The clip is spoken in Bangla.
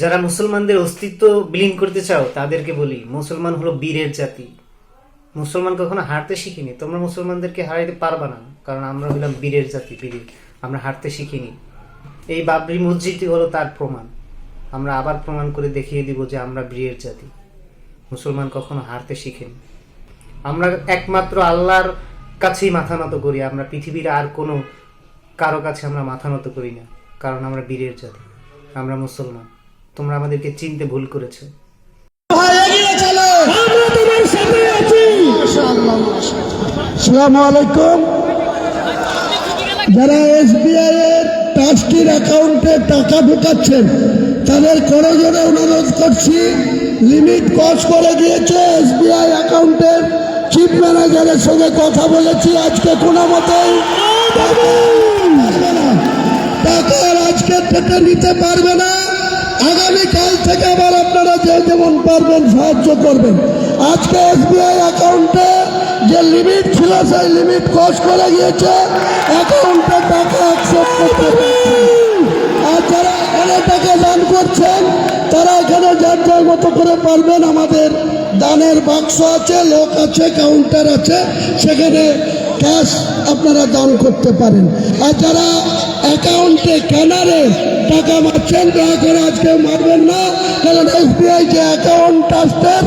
যারা মুসলমানদের অস্তিত্ব বিলীন করতে চাও, তাদেরকে বলি, মুসলমান হলো বীরের জাতি। মুসলমান কখনো হারতে শিখিনি। তোমরা মুসলমানদেরকে হারাইতে পারবা না, কারণ আমরা হইলাম বীরের জাতি বীরের আমরা হারতে শিখিনি। এই বাবরি মসজিদই হলো তার প্রমাণ। আমরা আবার প্রমাণ করে দেখিয়ে দিব যে আমরা বীরের জাতি। মুসলমান কখনো হারতে শিখেনি। আমরা একমাত্র আল্লাহর কাছেই মাথা নত করি। আমরা পৃথিবীর আর কোনো কারও কাছে আমরা মাথা নত করি না, কারণ আমরা বীরের জাতি। আমরা মুসলমান। তোমরা আমাদেরকে চিনতে ভুল করেছ। আলাইকুম যারা এসবিআই এর ট্রাস্টির অ্যাকাউন্টে টাকা ঢুকাচ্ছেন, তাদের করজোরে অনুরোধ করছি, লিমিট ক্রস করে গিয়েছে এসবিআই অ্যাকাউন্টের চিফ ম্যানেজারের সঙ্গে কথা বলেছি আজকে কোনো মতেই। টাকা পারবে না টাকা আর আজকে থেকে নিতে পারবে না। আগামীকাল থেকে আবার আপনারা যে যেমন পারবেন সাহায্য করবেন। আজকে এসবিআই অ্যাকাউন্টে যে লিমিট ছিল, সেই লিমিট ক্রস করে গিয়েছে। অ্যাকাউন্টে টাকা অ্যাকসেপ্ট করতে আর যারা এখানে টাকা দান করছেন, তারা এখানে যার যার মতো করে পারবেন। আমাদের দানের বাক্স আছে, লোক আছে কাউন্টার আছে, সেখানে ক্যাশ আপনারা দান করতে পারেন। আর যারা অ্যাকাউন্টে ক্যানারে টাকা মারছেন দয়া করে আজকে মারবেন না। কারণ এসবিআই যে অ্যাকাউন্ট ট্রাস্টের